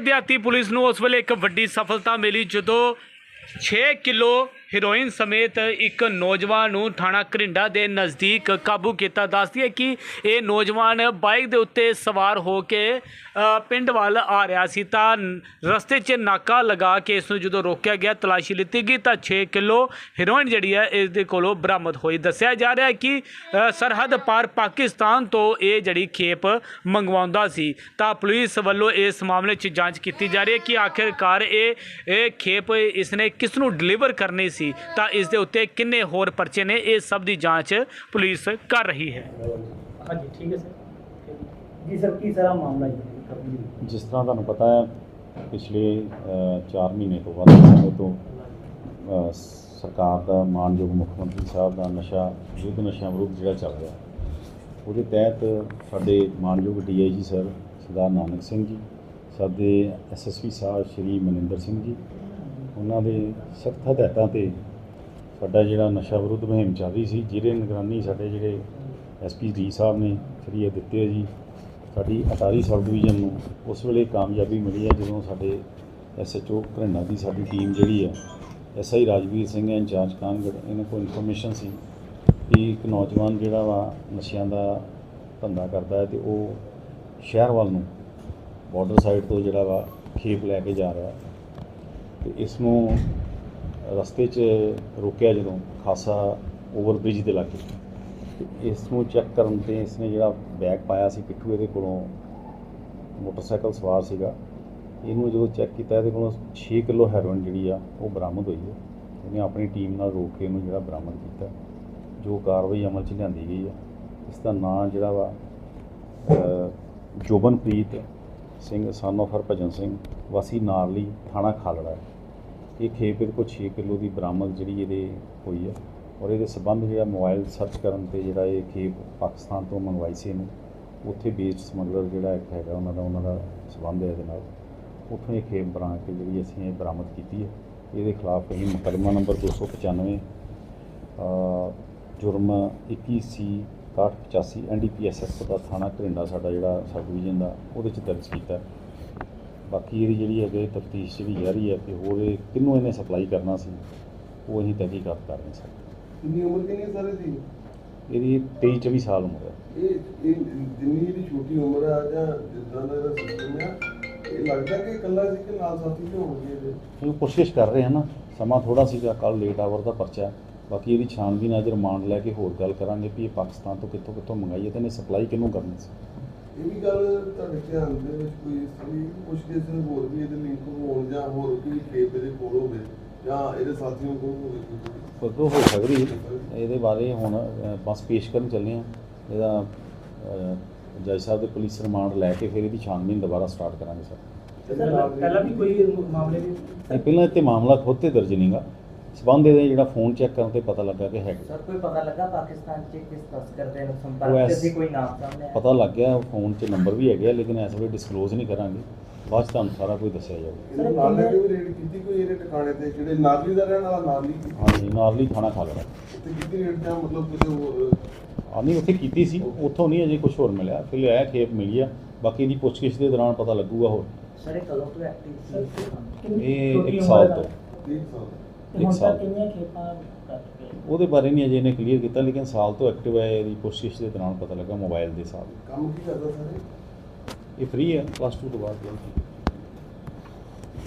ਦਿਹਾਤੀ ਪੁਲਿਸ ਨੂੰ ਉਸ ਵੇਲੇ ਇੱਕ ਵੱਡੀ ਸਫਲਤਾ ਮਿਲੀ ਜਦੋਂ 6 ਕਿਲੋ ਹੀਰੋਇਨ ਸਮੇਤ ਇੱਕ ਨੌਜਵਾਨ ਨੂੰ ਥਾਣਾ ਘਰਿੰਡਾ ਦੇ ਨਜ਼ਦੀਕ ਕਾਬੂ ਕੀਤਾ। ਦੱਸਦੀ ਹੈ ਕਿ ਇਹ ਨੌਜਵਾਨ ਬਾਈਕ ਦੇ ਉੱਤੇ ਸਵਾਰ ਹੋ ਕੇ ਪਿੰਡ ਵੱਲ ਆ ਰਿਹਾ ਸੀ ਤਾਂ ਰਸਤੇ 'ਚ ਨਾਕਾ ਲਗਾ ਕੇ ਇਸ ਨੂੰ ਜਦੋਂ ਰੋਕਿਆ ਗਿਆ, ਤਲਾਸ਼ੀ ਲਿੱਤੀ ਗਈ ਤਾਂ 6 ਕਿਲੋ ਹੀਰੋਇਨ ਜਿਹੜੀ ਹੈ ਇਸ ਦੇ ਕੋਲੋਂ ਬਰਾਮਦ ਹੋਈ। ਦੱਸਿਆ ਜਾ ਰਿਹਾ ਹੈ ਕਿ ਸਰਹੱਦ ਪਾਰ ਪਾਕਿਸਤਾਨ ਤੋਂ ਇਹ ਜਿਹੜੀ ਖੇਪ ਮੰਗਵਾਉਂਦਾ ਸੀ। ਤਾਂ ਪੁਲਿਸ ਵੱਲੋਂ ਇਸ ਮਾਮਲੇ 'ਚ ਜਾਂਚ ਕੀਤੀ ਜਾ ਰਹੀ ਹੈ ਕਿ ਆਖਿਰਕਾਰ ਇਹ ਇਹ ਖੇਪ ਇਸਨੇ ਕਿਸ ਨੂੰ ਡਿਲੀਵਰ ਕਰਨੀ ਸੀ। ਤਾਂ ਇਸ ਦੇ ਉੱਤੇ ਕਿੰਨੇ ਹੋਰ ਪਰਚੇ ਨੇ? ਇਹ ਸਭ ਦੀ ਜਾਂਚ ਪੁਲਿਸ ਕਰ ਰਹੀ ਹੈ। ਹਾਂਜੀ ਠੀਕ ਹੈ ਸਰ। ਜੀ ਸਰ ਕੀ ਸਾਰਾ ਮਾਮਲਾ ਜੀ? ਜਿਸ ਤਰ੍ਹਾਂ ਤੁਹਾਨੂੰ ਪਤਾ ਹੈ ਪਿਛਲੇ 4 ਮਹੀਨੇ ਤੋਂ ਵੱਧ ਸਮੇਂ ਤੋਂ ਸਰਕਾਰ ਦਾ ਮਾਨਯੋਗ ਮੁੱਖ ਮੰਤਰੀ ਸਾਹਿਬ ਦਾ ਨਸ਼ਾ ਯੁੱਧ ਨਸ਼ਾ ਵਿਰੁੱਧ ਜਿਹੜਾ ਚੱਲ ਰਿਹਾ ਉਹਦੇ ਤਹਿਤ ਸਾਡੇ ਮਾਨਯੋਗ ਡੀਆਈਜੀ ਸਰ ਸਰਦਾਰ ਨਾਨਕ ਸਿੰਘ ਜੀ ਸਾਡੇ ਐਸਐਸਪੀ ਸਾਹਿਬ ਸ਼੍ਰੀ ਮਨਿੰਦਰ ਸਿੰਘ ਜੀ ਉਹਨਾਂ ਦੇ ਸਖਤ ਹਦਾਇਤਾਂ ਤੇ ਸਾਡਾ ਜਿਹੜਾ ਨਸ਼ਾ ਵਿਰੁੱਧ ਮੁਹਿੰਮ ਚੱਲ ਰਹੀ ਸੀ, ਜਿਹਦੇ ਨਿਗਰਾਨੀ ਸਾਡੇ ਜਿਹੜੇ ਐਸਪੀ ਜੀ ਸਾਹਿਬ ਨੇ ਸ੍ਰੀ ਇਹ ਦਿੱਤੇ ਆ ਜੀ। ਸਾਡੀ ਅਟਾਰੀ ਸਬ ਡਿਵੀਜ਼ਨ ਨੂੰ ਉਸ ਵੇਲੇ ਕਾਮਯਾਬੀ ਮਿਲੀ ਹੈ ਜਦੋਂ ਸਾਡੇ ਐਸਐਚਓ ਘਰਿੰਡਾ ਦੀ ਸਾਡੀ ਟੀਮ ਜਿਹੜੀ ਹੈ ਐਸਆਈ ਰਾਜਵੀਰ ਸਿੰਘ ਹੈ, ਇੰਚਾਰਜ ਕਾਨਗੜ, ਇਹਨਾਂ ਕੋਲ ਇਨਫੋਰਮੇਸ਼ਨ ਸੀ ਕਿ ਇੱਕ ਨੌਜਵਾਨ ਜਿਹੜਾ ਵਾ ਨਸ਼ਿਆਂ ਦਾ ਧੰਦਾ ਕਰਦਾ ਹੈ ਤੇ ਉਹ ਸ਼ਹਿਰ ਵੱਲ ਨੂੰ ਬਾਰਡਰ ਸਾਈਡ ਤੋਂ ਜਿਹੜਾ ਵਾ ਖੇਪ ਲੈ ਕੇ ਜਾ ਰਿਹਾ। ਤੇ ਇਸ ਨੂੰ ਰਸਤੇ 'ਚ ਰੋਕਿਆ ਜਦੋਂ ਖਾਸਾ ਓਵਰ ਬ੍ਰਿਜ ਦੇ ਲਾਗੇ। ਤੇ ਇਸ ਨੂੰ ਚੈੱਕ ਕਰਨ ਤੇ ਇਸਨੇ ਜਿਹੜਾ ਬੈਗ ਪਾਇਆ ਸੀ ਪਿੱਠੂ ਇਹਦੇ ਕੋਲੋਂ, ਮੋਟਰਸਾਈਕਲ ਸਵਾਰ ਸੀਗਾ। ਇਹਨੂੰ ਜਦੋਂ ਚੈੱਕ ਕੀਤਾ ਇਹਦੇ ਕੋਲੋਂ 6 ਕਿਲੋ ਹੈਰੋਇਨ ਜਿਹੜੀ ਆ, ਉਹ ਬਰਾਮਦ ਹੋਈ ਹੈ। ਇਹਨੇ ਆਪਣੀ ਟੀਮ ਨਾਲ ਰੋਕ ਕੇ ਇਹਨੂੰ ਜਿਹੜਾ ਬਰਾਮਦ ਕੀਤਾ। ਜੋ ਕਾਰਵਾਈ ਅਮਲ 'ਚ ਲਿਆਂਦੀ ਗਈ ਆ। ਇਸ ਦਾ ਨਾਂ ਜਿਹੜਾ ਵਾ ਜੋਬਨਪ੍ਰੀਤ ਸਿੰਘ, son of ਹਰਭਜਨ ਸਿੰਘ, ਵਾਸੀ ਨਾਰਲੀ, ਥਾਣਾ ਖਾਲੜਾ। ਹੈ ਇਹ ਖੇਪ ਇਹਦੇ ਕੋਲ 6 ਕਿਲੋ ਦੀ ਬਰਾਮਦ ਜਿਹੜੀ ਇਹਦੇ ਹੋਈ ਹੈ ਔਰ ਇਹਦੇ ਸਬੰਧ ਜਿਹੜਾ ਮੋਬਾਈਲ ਸਰਚ ਕਰਨ ਤੇ ਜਿਹੜਾ ਇਹ ਖੇਪ ਪਾਕਿਸਤਾਨ ਤੋਂ ਮੰਗਵਾਈ ਸੀ ਇਹਨੂੰ ਉੱਥੇ ਬੇਚ ਸਮਗਲਰ ਜਿਹੜਾ ਇੱਕ ਹੈਗਾ ਉਹਨਾਂ ਦਾ ਉਹਨਾਂ ਦਾ ਸਬੰਧ ਹੈ ਇਹਦੇ ਨਾਲ। ਉੱਥੋਂ ਇਹ ਖੇਪ ਬਣਾ ਕੇ ਜਿਹੜੀ ਅਸੀਂ ਇਹ ਬਰਾਮਦ ਕੀਤੀ ਹੈ। ਇਹਦੇ ਖਿਲਾਫ ਅਸੀਂ ਮੁਕੱਦਮਾ ਨੰਬਰ 295 ਅ, ਜੁਰਮ 21 ਸੀ 6185 ਐਨਡੀਪੀਐਸਐਸ ਦਾ ਥਾਣਾ ਘਰਿੰਡਾ ਸਾਡਾ ਜਿਹੜਾ ਸਬ ਡਿਵੀਜ਼ਨ ਦਾ ਉਹਦੇ ਚ ਦਰਜ ਕੀਤਾ। ਬਾਕੀ ਇਹਦੀ ਜਿਹੜੀ ਹੈਗੇ ਤਫਤੀਸ਼ ਜਿਹੜੀ ਜਾਰੀ ਹੈ ਕਿ ਹੋਰ ਇਹ ਕਿਹਨੂੰ ਇਹਨੇ ਸਪਲਾਈ ਕਰਨਾ ਸੀ ਉਹ ਅਸੀਂ ਤਹਿਕੀਕਾਤ ਕਰ ਰਹੇ ਹਾਂ ਕਿੰਨੀ ਉਮਰ ਕਿੰਨੀ ਸਰ ਇਹਦੀ? ਇਹਦੀ 23 24 ਸਾਲ ਉਮਰ ਹੈ। ਇਹ ਇਹ ਜਿੰਨੀ ਇਹਦੀ ਛੋਟੀ ਉਮਰ ਆ ਜਾਂ ਜਿੱਦਾਂ ਦਾ ਇਹਦਾ ਸਿਸਟਮ ਆ ਇਹ ਲੱਗਦਾ ਕਿ ਇਕੱਲਾ ਸੀ ਕਿ ਨਾਲ ਸਾਥੀ ਵੀ ਹੋਣਗੇ ਇਹਦੇ? ਇਹ ਕੋਸ਼ਿਸ਼ ਕਰ ਰਹੇ ਹਾਂ ਨਾ ਸਮਾਂ ਥੋੜਾ ਸੀਗਾ ਕੱਲ ਲੇਟ ਆਵਰ ਦਾ ਪਰਚਾ। ਬਾਕੀ ਇਹਦੀ ਛਾਣਬੀਨ ਅੱਜ ਰਿਮਾਂਡ ਲੈ ਕੇ ਹੋਰ ਗੱਲ ਕਰਾਂਗੇ ਵੀ ਇਹ ਪਾਕਿਸਤਾਨ ਤੋਂ ਕਿੱਥੋਂ ਕਿੱਥੋਂ ਮੰਗਾਈ ਹੈ ਤੇ ਇਹਨੇ ਸਪਲਾਈ ਕਿਹਨੂੰ ਕਰਨੀ ਸੀ। ਇਹ ਵੀ ਗੱਲ ਤੁਹਾਡੇ ਧਿਆਨ ਦੇ ਵਿੱਚ ਕੋਈ ਦੀ ਕੁਝ ਕਿਸੇ ਨੂੰ ਹੋਰ ਵੀ ਇਹਦੇ ਲਿੰਕ ਹੋਣ ਜਾਂ ਹੋਰ ਕੋਈ ਖੇਪ ਇਹਦੇ ਕੋਲ ਹੋਵੇ ਜਾਂ ਇਹਦੇ ਸਾਥੀਆਂ ਕੋਲ ਹੋਵੇ ਕੋਈ। ਕਦੋਂ ਹੋ ਸਕਦੀ। ਇਹਦੇ ਬਾਰੇ ਹੁਣ ਬਸ ਪੇਸ਼ ਕਰਨ ਚੱਲੇ ਆ ਇਹਦਾ ਜੱਜ ਸਾਹਿਬ ਦੇ ਪੁਲਿਸ ਰਿਮਾਂਡ ਲੈ ਕੇ ਫਿਰ ਇਹਦੀ ਛਾਣਬੀਨ ਦੁਬਾਰਾ ਸਟਾਰਟ ਕਰਾਂਗੇ ਸਰ ਸਰ ਪਹਿਲਾਂ ਵੀ ਕੋਈ ਮਾਮਲੇ ਵੀ ਇਹ ਪਹਿਲਾਂ ਇੱਥੇ ਮਾਮਲਾ ਖੁਦ ਤੇ ਦਰਜ ਨਹੀਂਗਾ ਸਬੰਧ ਇਹਦੇ ਜਿਹੜਾ ਫੋਨ ਚੈੱਕ ਕਰਨ ਤੇ ਪਤਾ ਲੱਗਾ ਕਿ ਹੈਗਾ। ਸਰ ਕੋਈ ਪਤਾ ਲੱਗਾ ਪਾਕਿਸਤਾਨ ਚ ਕਿਸ ਤਸਕਰ ਦੇ ਸੰਪਰਕ ਐਸ- ਕਿਸੇ ਕੋਈ ਨਾਮ ਸਾਹਮਣੇ ਆਇਆ? ਪਤਾ ਲੱਗ ਗਿਆ ਫੋਨ 'ਚ ਨੰਬਰ ਵੀ ਹੈਗੇ ਆ, ਲੇਕਿਨ ਇਸ ਵੇਲੇ ਡਿਸਕਲੋਜ਼ ਨਹੀਂ ਕਰਾਂਗੇ। ਬਾਅਦ 'ਚ ਤੁਹਾਨੂੰ ਸਾਰਾ ਕੁਝ ਦੱਸਿਆ ਜਾਊਗਾ। ਨਾਲ ਲੈ ਕੇ ਵੀ ਰੇਡ ਕੀਤੀ ਕੋਈ ਇਹਦੇ ਟਿਕਾਣੇ ਤੇ ਜਿਹੜੇ ਨਾਰਲੀ ਦਾ ਰਹਿਣ ਵਾਲਾ ਨਾਰਲੀ ਹਾਂਜੀ ਨਾਰਲੀ ਥਾਣਾ ਖਾ ਲੈਣਾ ਉੱਥੇ ਕੀਤੀ ਰੇਡ ਜਾਂ ਮਤਲਬ ਕਿਸੇ ਹੋਰ ਆ ਨਹੀਂ ਉੱਥੇ ਕੀਤੀ ਸੀ। ਉੱਥੋਂ ਨਹੀਂ ਅਜੇ ਕੁਝ ਹੋਰ ਮਿਲਿਆ। ਫਿਰ ਲਿਆਇਆ ਖੇਪ ਮਿਲੀ ਆ। ਬਾਕੀ ਇਹਦੀ ਪੁੱਛਗਿੱਛ ਦੇ ਦੌਰਾਨ ਪਤਾ ਲੱਗੂਗਾ ਹੋਰ। ਸਰ ਇਹ ਕਦੋਂ ਤੋਂ ਐਕਟਿਵ ਸੀ? ਇਹ ਇੱਕ ਸਾਲ ਤੋਂ। ਠੀਕ ਸਾਲ ਇੱਕ ਹੁਣ ਸਾਲ। ਕਿੰਨੀਆਂ ਖੇਪਾਂ? ਉਹਦੇ ਬਾਰੇ ਨਹੀਂ ਅਜੇ ਇਹਨੇ ਕਲੀਅਰ ਕੀਤਾ ਲੇਕਿਨ ਸਾਲ ਤੋਂ ਐਕਟਿਵ ਹੈ ਇਹਦੀ ਪੁੱਛਗਿੱਛ ਦੇ ਦੌਰਾਨ ਪਤਾ ਲੱਗਾ ਮੋਬਾਈਲ ਦੇ ਹਿਸਾਬ ਕੰਮ ਕੀ ਕਰਦਾ ਸਾਰੇ? ਇਹ ਫ੍ਰੀ ਹੈ ਪਲੱਸ 2 ਤੋਂ ਬਾਅਦ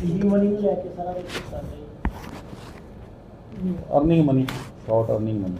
ਈਜ਼ੀ ਮਨੀ ਨੂੰ ਲੈ ਕੇ ਸਾਰਾ ਕੁਝ ਕਰ ਰਹੇ earning money short earning money